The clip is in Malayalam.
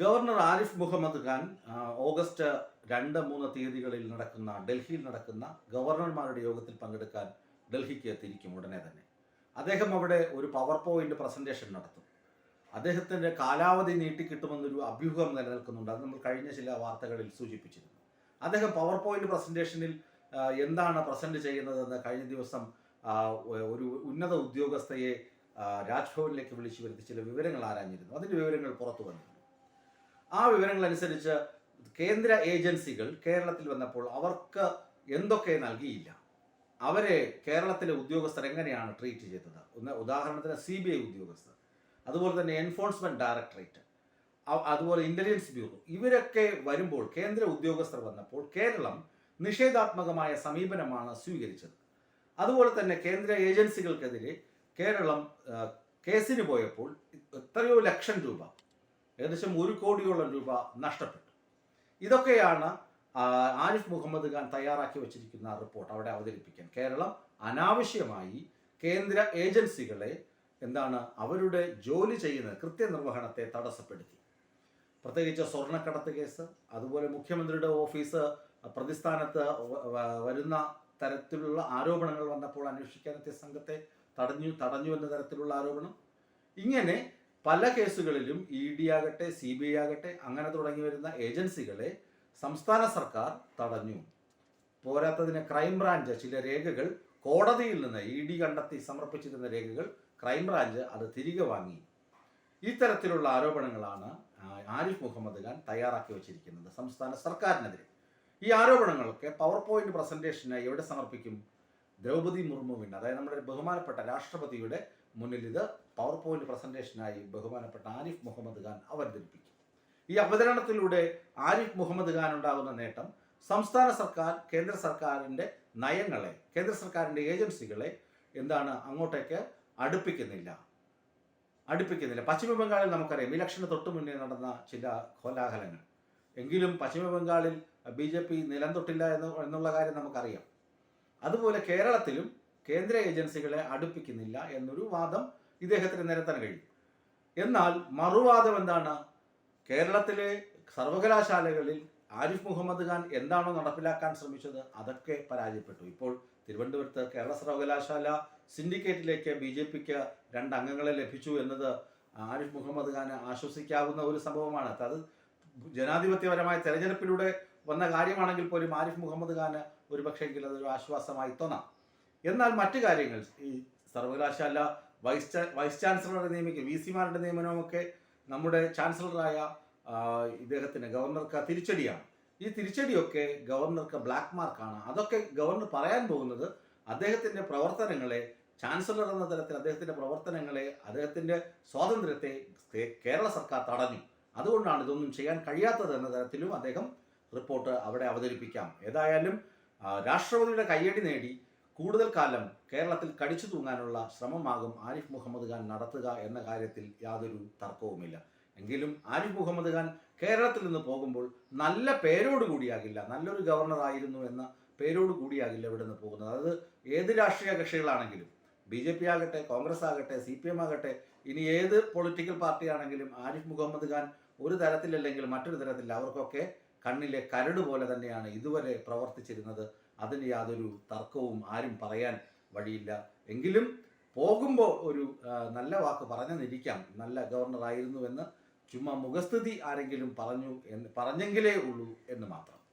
ഗവർണർ ആരിഫ് മുഹമ്മദ് ഖാൻ ഓഗസ്റ്റ് രണ്ട് മൂന്ന് തീയതികളിൽ നടക്കുന്ന ഡൽഹിയിൽ നടക്കുന്ന ഗവർണർമാരുടെ യോഗത്തിൽ പങ്കെടുക്കാൻ ഡൽഹിക്ക് എത്തിയിരിക്കും ഉടനെ തന്നെ. അദ്ദേഹം അവിടെ ഒരു പവർ പോയിന്റ് പ്രസന്റേഷൻ നടത്തും. അദ്ദേഹത്തിന്റെ കാലാവധി നീട്ടിക്കിട്ടുമെന്നൊരു അഭ്യൂഹം നിലനിൽക്കുന്നുണ്ട്. അത് നമ്മൾ കഴിഞ്ഞ ചില വാർത്തകളിൽ സൂചിപ്പിച്ചിരുന്നു. അദ്ദേഹം പവർ പോയിന്റ് പ്രസന്റേഷനിൽ എന്താണ് പ്രസന്റ് ചെയ്യുന്നതെന്ന് കഴിഞ്ഞ ദിവസം ഒരു ഉന്നത ഉദ്യോഗസ്ഥയെ രാജ്ഭവനിലേക്ക് വിളിച്ചു വരുത്തി ചില വിവരങ്ങൾ ആരാഞ്ഞിരുന്നു. അതിന്റെ വിവരങ്ങൾ പുറത്തു വന്നിരുന്നു. ആ വിവരങ്ങൾ അനുസരിച്ച് കേന്ദ്ര ഏജൻസികൾ കേരളത്തിൽ വന്നപ്പോൾ അവർക്ക് എന്തൊക്കെ നൽകിയില്ല. അവരെ കേരളത്തിലെ ഉദ്യോഗസ്ഥർ എങ്ങനെയാണ് ട്രീറ്റ് ചെയ്തത്? ഒന്ന് ഉദാഹരണത്തിന് സി ബി ഐ ഉദ്യോഗസ്ഥർ അതുപോലെ തന്നെ എൻഫോഴ്സ്മെന്റ് ഡയറക്ടറേറ്റ് അതുപോലെ ഇന്റലിജൻസ് ബ്യൂറോ ഇവരൊക്കെ വരുമ്പോൾ കേന്ദ്ര ഉദ്യോഗസ്ഥർ വന്നപ്പോൾ കേരളം നിഷേധാത്മകമായ സമീപനമാണ് സ്വീകരിച്ചത്. അതുപോലെ തന്നെ കേന്ദ്ര ഏജൻസികൾക്കെതിരെ കേരളം കേസിന് പോയപ്പോൾ എത്രയോ ലക്ഷം രൂപ ഏകദേശം ഒരു കോടിയോളം രൂപ നഷ്ടപ്പെട്ടു. ഇതൊക്കെയാണ് ആരിഫ് മുഹമ്മദ് ഖാൻ തയ്യാറാക്കി വച്ചിരിക്കുന്ന റിപ്പോർട്ട് അവിടെ അവതരിപ്പിക്കാൻ. കേരളം അനാവശ്യമായി കേന്ദ്ര ഏജൻസികളെ എന്താണ് അവരുടെ ജോലി ചെയ്യുന്ന കൃത്യനിർവഹണത്തെ തടസ്സപ്പെടുത്തി. പ്രത്യേകിച്ച് സ്വർണക്കടത്ത് കേസ് അതുപോലെ മുഖ്യമന്ത്രിയുടെ ഓഫീസ് പ്രതിസ്ഥാനത്ത് വരുന്ന തരത്തിലുള്ള ആരോപണങ്ങൾ വന്നപ്പോൾ അന്വേഷിക്കാനെത്തിയ സംഘത്തെ തടഞ്ഞു തടഞ്ഞു എന്ന തരത്തിലുള്ള ആരോപണം. ഇങ്ങനെ പല കേസുകളിലും ഇ ഡി ആകട്ടെ സി ബി ഐ ആകട്ടെ അങ്ങനെ തുടങ്ങി വരുന്ന ഏജൻസികളെ സംസ്ഥാന സർക്കാർ തടഞ്ഞു. പോരാത്തതിന് ക്രൈംബ്രാഞ്ച് ചില രേഖകൾ കോടതിയിൽ നിന്ന് ഇ ഡി കണ്ടെത്തി സമർപ്പിച്ചിരുന്ന രേഖകൾ ക്രൈംബ്രാഞ്ച് അത് തിരികെ വാങ്ങി. ഇത്തരത്തിലുള്ള ആരോപണങ്ങളാണ് ആരിഫ് മുഹമ്മദ് ഖാൻ തയ്യാറാക്കി വച്ചിരിക്കുന്നത് സംസ്ഥാന സർക്കാരിനെതിരെ. ഈ ആരോപണങ്ങളൊക്കെ പവർ പോയിന്റ് പ്രസന്റേഷനായി എവിടെ സമർപ്പിക്കും? ദ്രൗപദി മുർമുവിന് അതായത് നമ്മുടെ ബഹുമാനപ്പെട്ട രാഷ്ട്രപതിയുടെ മുന്നിൽ ഇത് പവർ പോയിന്റ് പ്രസന്റേഷനായി ബഹുമാനപ്പെട്ട ആരിഫ് മുഹമ്മദ് ഖാൻ അവതരിപ്പിക്കും. ഈ അവതരണത്തിലൂടെ ആരിഫ് മുഹമ്മദ് ഖാൻ ഉണ്ടാകുന്ന നേട്ടം സംസ്ഥാന സർക്കാർ കേന്ദ്ര സർക്കാരിന്റെ നയങ്ങളെ കേന്ദ്ര സർക്കാരിന്റെ ഏജൻസികളെ എന്താണ് അങ്ങോട്ടേക്ക് അടുപ്പിക്കുന്നില്ല. അടുപ്പിക്കുന്നില്ല. പശ്ചിമ ബംഗാളിൽ നമുക്കറിയാം ഇലക്ഷന് തൊട്ട് മുന്നേ നടന്ന ചില കോലാഹലങ്ങൾ. എങ്കിലും പശ്ചിമ ബംഗാളിൽ ബി ജെ പി നിലം തൊട്ടില്ല എന്ന് എന്നുള്ള കാര്യം നമുക്കറിയാം. അതുപോലെ കേരളത്തിലും കേന്ദ്ര ഏജൻസികളെ അടുപ്പിക്കുന്നില്ല എന്നൊരു വാദം ഇദ്ദേഹത്തിന് നിരത്താൻ കഴിയും. എന്നാൽ മറുവാദം എന്താണ്? കേരളത്തിലെ സർവകലാശാലകളിൽ ആരിഫ് മുഹമ്മദ് ഖാൻ എന്താണോ നടപ്പിലാക്കാൻ ശ്രമിച്ചത് അതൊക്കെ പരാജയപ്പെട്ടു. ഇപ്പോൾ തിരുവനന്തപുരത്ത് കേരള സർവകലാശാല സിൻഡിക്കേറ്റിലേക്ക് ബി ജെ പിക്ക് രണ്ട് അംഗങ്ങളെ ലഭിച്ചു എന്നത് ആരിഫ് മുഹമ്മദ് ഖാന് ആശ്വസിക്കാവുന്ന ഒരു സംഭവമാണ്. അത് ജനാധിപത്യപരമായ തെരഞ്ഞെടുപ്പിലൂടെ വന്ന കാര്യമാണെങ്കിൽ പോലും ആരിഫ് മുഹമ്മദ് ഖാന് ഒരു പക്ഷേങ്കിൽ അതൊരു ആശ്വാസമായി തോന്നാം. എന്നാൽ മറ്റു കാര്യങ്ങൾ ഈ സർവകലാശാല വൈസ് വൈസ് ചാൻസലറുടെ നിയമിക്കുക വി സിമാരുടെ നിയമനവുമൊക്കെ നമ്മുടെ ചാൻസലറായ ഇദ്ദേഹത്തിന് ഗവർണർക്ക് തിരിച്ചടിയാണ്. ഈ തിരിച്ചടിയൊക്കെ ഗവർണർക്ക് ബ്ലാക്ക് മാർക്കാണ്. അതൊക്കെ ഗവർണർ പറയാൻ പോകുന്നത് അദ്ദേഹത്തിന്റെ പ്രവർത്തനങ്ങളെ ചാൻസലർ എന്ന തരത്തിൽ അദ്ദേഹത്തിന്റെ പ്രവർത്തനങ്ങളെ അദ്ദേഹത്തിന്റെ സ്വാതന്ത്ര്യത്തെ കേരള സർക്കാർ തടഞ്ഞു. അതുകൊണ്ടാണ് ഇതൊന്നും ചെയ്യാൻ കഴിയാത്തത് എന്ന തരത്തിലും അദ്ദേഹം റിപ്പോർട്ട് അവിടെ അവതരിപ്പിക്കാം. ഏതായാലും രാഷ്ട്രപതിയുടെ കയ്യടി നേടി കൂടുതൽ കാലം കേരളത്തിൽ കടിച്ചു തൂങ്ങാനുള്ള ശ്രമമാകും ആരിഫ് മുഹമ്മദ് ഖാൻ നടത്തുക എന്ന കാര്യത്തിൽ യാതൊരു തർക്കവുമില്ല. എങ്കിലും ആരിഫ് മുഹമ്മദ് ഖാൻ കേരളത്തിൽ നിന്ന് പോകുമ്പോൾ നല്ല പേരോട് കൂടിയാകില്ല. നല്ലൊരു ഗവർണർ ആയിരുന്നു എന്ന പേരോട് കൂടിയാകില്ല ഇവിടെ നിന്ന് പോകുന്നത്. അതായത് ഏത് രാഷ്ട്രീയ കക്ഷികളാണെങ്കിലും ബി ജെ പി ആകട്ടെ കോൺഗ്രസ് ആകട്ടെ സി പി എം ആകട്ടെ ഇനി ഏത് പൊളിറ്റിക്കൽ പാർട്ടിയാണെങ്കിലും ആരിഫ് മുഹമ്മദ് ഖാൻ ഒരു തരത്തിലല്ലെങ്കിൽ മറ്റൊരു തരത്തിൽ അവർക്കൊക്കെ കണ്ണിലെ കരട് പോലെ തന്നെയാണ് ഇതുവരെ പ്രവർത്തിച്ചിരുന്നത്. അതിന് യാതൊരു തർക്കവും ആരും പറയാൻ വഴിയില്ല. എങ്കിലും പോകുമ്പോൾ ഒരു നല്ല വാക്ക് പറഞ്ഞെന്നിരിക്കാം. നല്ല ഗവർണർ ആയിരുന്നുവെന്ന് ചുമ്മാ മുഖസ്ഥിതി ആരെങ്കിലും പറഞ്ഞു എന്ന് പറഞ്ഞെങ്കിലേ ഉള്ളൂ എന്ന് മാത്രം.